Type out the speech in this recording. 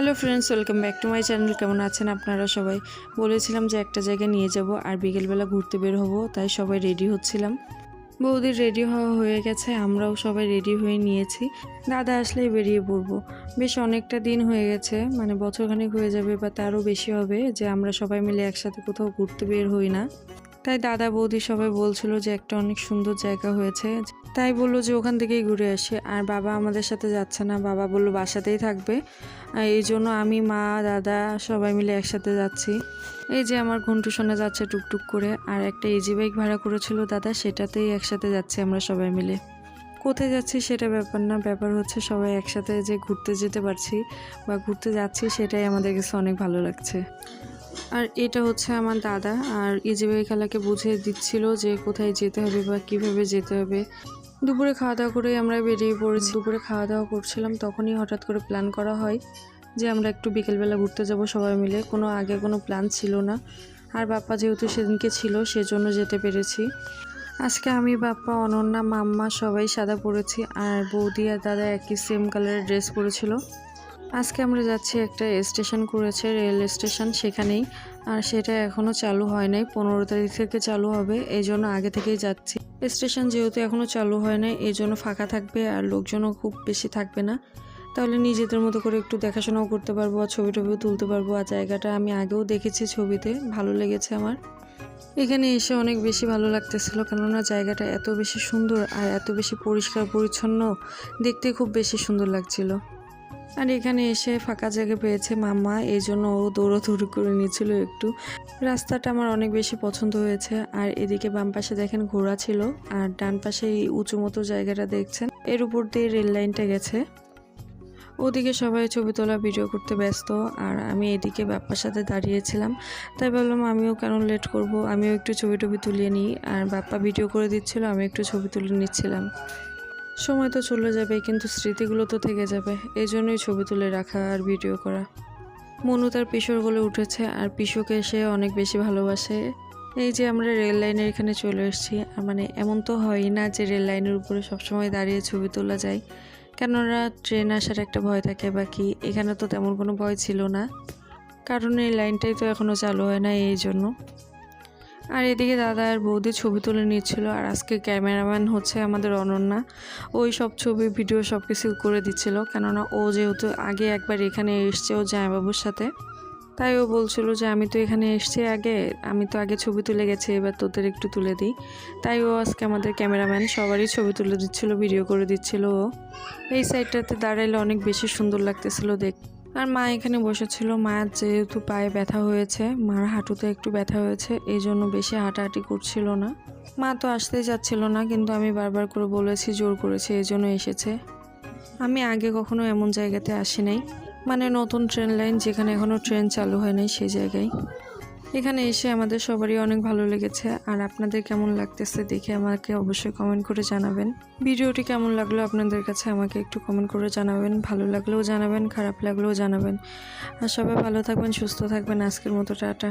Hello friends welcome back to my channel কেমন আছেন আপনারা সবাই? বলেছিলাম যে একটা জায়গায় নিয়ে যাব আর বিকেলবেলা ঘুরতে বের হব, তাই সবাই রেডি হচ্ছিলাম। বৌদির রেডি হওয়া হয়ে গেছে, আমরাও সবাই রেডি হয়ে নিয়েছি। দাদা আসলেই বেরিয়ে পড়ব। বেশ অনেকটা দিন হয়ে গেছে মানে বছরখানেক হয়ে যাবে বা তারও বেশি হবে যে আমরা সবাই মিলে একসাথে কোথাও ঘুরতে বের হই না। তাই দাদা বৌদি সবাই বলছিল যে একটা অনেক সুন্দর জায়গা হয়েছে। তাই বলল যে ওখান থেকেই ঘুরে আসি। আর বাবা আমাদের সাথে যাচ্ছে না। বাবা বলল বাসাতেই থাকবে। আর এই জন্য আমি, মা, দাদা সবাই মিলে একসাথে যাচ্ছি। এই যে আমার ঘন্টু শোনা যাচ্ছে টুকটুক করে। আর একটা ইজি বাইক ভাড়া করেছিল দাদা, সেটাতেই একসাথে যাচ্ছি আমরা সবাই মিলে। কোথায় যাচ্ছি সেটা ব্যাপার না। ব্যাপার হচ্ছে সবাই একসাথে যে ঘুরতে যেতে পারছি বা ঘুরতে যাচ্ছি, সেটাই আমাদের কাছে অনেক ভালো লাগছে। আর এটা হচ্ছে আমার দাদা, আর ইজিবাই খেলাকে বুঝিয়ে দিচ্ছিল যে কোথায় যেতে হবে বা কীভাবে যেতে হবে। দুপুরে খাওয়া দাওয়া করে আমরা বেরিয়ে পড়েছি। দুপুরে খাওয়া দাওয়া করছিলাম, তখনই হঠাৎ করে প্ল্যান করা হয় যে আমরা একটু বিকেলবেলা ঘুরতে যাব সবাই মিলে। কোনো আগে কোনো প্ল্যান ছিল না। আর বাপ্পা যেহেতু সেদিনকে ছিল, সেজন্য যেতে পেরেছি। আজকে আমি, বাপ্পা, অনন্যা, মাম্মা সবাই সাদা পরেছি, আর বৌদি আর দাদা একই সেম কালারের ড্রেস পরেছিল। আজকে আমরা যাচ্ছি একটা স্টেশন করেছে, রেল স্টেশন সেখানেই। আর সেটা এখনও চালু হয় নাই, পনেরো তারিখ থেকে চালু হবে, এই জন্য আগে থেকেই যাচ্ছি। স্টেশন যেহেতু এখনও চালু হয় নাই, এই জন্য ফাঁকা থাকবে আর লোকজনও খুব বেশি থাকবে না। তাহলে নিজেদের মতো করে একটু দেখাশোনাও করতে পারব আর ছবি টবিও তুলতে পারব। আর জায়গাটা আমি আগেও দেখেছি ছবিতে, ভালো লেগেছে আমার। এখানে এসে অনেক বেশি ভালো লাগতেছিল, কেননা জায়গাটা এত বেশি সুন্দর আর এত বেশি পরিষ্কার পরিচ্ছন্ন, দেখতে খুব বেশি সুন্দর লাগছিল। আর এখানে এসে ফাঁকা জায়গা পেয়েছে মাম্মা, এই জন্য ও দৌড়াদৌড়ি করে নিয়েছিল একটু। রাস্তাটা আমার অনেক বেশি পছন্দ হয়েছে। আর এদিকে বাম পাশে দেখেন ঘোড়া ছিল, আর ডান পাশে এই উঁচু মতো জায়গাটা দেখছেন, এর উপর দিয়ে রেল লাইনটা গেছে। ওদিকে সবাই ছবি তোলা, ভিডিও করতে ব্যস্ত, আর আমি এদিকে বাপ্পার সাথে দাঁড়িয়েছিলাম। তাই ভাবলাম আমিও কেন লেট করব, আমিও একটু ছবি টবি তুলিয়ে নিই। আর বাপ্পা ভিডিও করে দিচ্ছিল, আমি একটু ছবি তুলে নিচ্ছিলাম। সময় তো চলে যাবে, কিন্তু স্মৃতিগুলো তো থেকে যাবে। এই জন্যই ছবি তুলে রাখা আর ভিডিও করা। মনু তার পিসর গলে উঠেছে, আর পিসুকে সে অনেক বেশি ভালোবাসে। এই যে আমরা রেল লাইনের এখানে চলে এসেছি, আর মানে এমন তো হয়ই না যে রেল লাইনের উপরে সবসময় দাঁড়িয়ে ছবি তোলা যায়। কেননা ট্রেন আসার একটা ভয় থাকে বা কি এখানে তো তেমন কোনো ভয় ছিল না। কারণ এই লাইনটাই তো এখনও চালু হয় না এই জন্য। আর এদিকে দাদা আর বৌদি ছবি তুলে নিচ্ছিল, আর আজকে ক্যামেরাম্যান হচ্ছে আমাদের অনন্যা। ওই সব ছবি, ভিডিও সব কিছু করে দিচ্ছিল, কেননা ও যেহেতু আগে একবার এখানে এসছে ও জামাইবাবুর সাথে, তাই ও বলছিল যে আমি তো এখানে এসছি আগে, আমি তো আগে ছবি তুলে গেছি, এবার তোদের একটু তুলে দিই। তাই ও আজকে আমাদের ক্যামেরাম্যান সবারই ছবি তুলে দিচ্ছিল, ভিডিও করে দিচ্ছিল ও। এই সাইডটাতে দাঁড়াইলে অনেক বেশি সুন্দর লাগতেছিল দেখ আর মা এখানে বসেছিল। মায়ের যেহেতু পায়ে ব্যথা হয়েছে, মার হাঁটুতে একটু ব্যথা হয়েছে এই জন্য বেশি হাঁটাহাঁটি করছিল না। মা তো আসতেই যাচ্ছিল না, কিন্তু আমি বারবার করে বলেছি, জোর করেছি এই জন্য এসেছে। আমি আগে কখনো এমন জায়গাতে আসি নাই মানে নতুন ট্রেন লাইন, যেখানে এখনও ট্রেন চালু হয় নাই সেই জায়গায়। এখানে এসে আমাদের সবারই অনেক ভালো লেগেছে, আর আপনাদের কেমন লাগতেছে দেখে আমাকে অবশ্যই কমেন্ট করে জানাবেন। ভিডিওটি কেমন লাগল আপনাদের কাছে আমাকে একটু কমেন্ট করে জানাবেন, ভালো লাগলেও জানাবেন, খারাপ লাগলেও জানাবেন। আর সবাই ভালো থাকবেন, সুস্থ থাকবেন। আজকের মতো টাটা।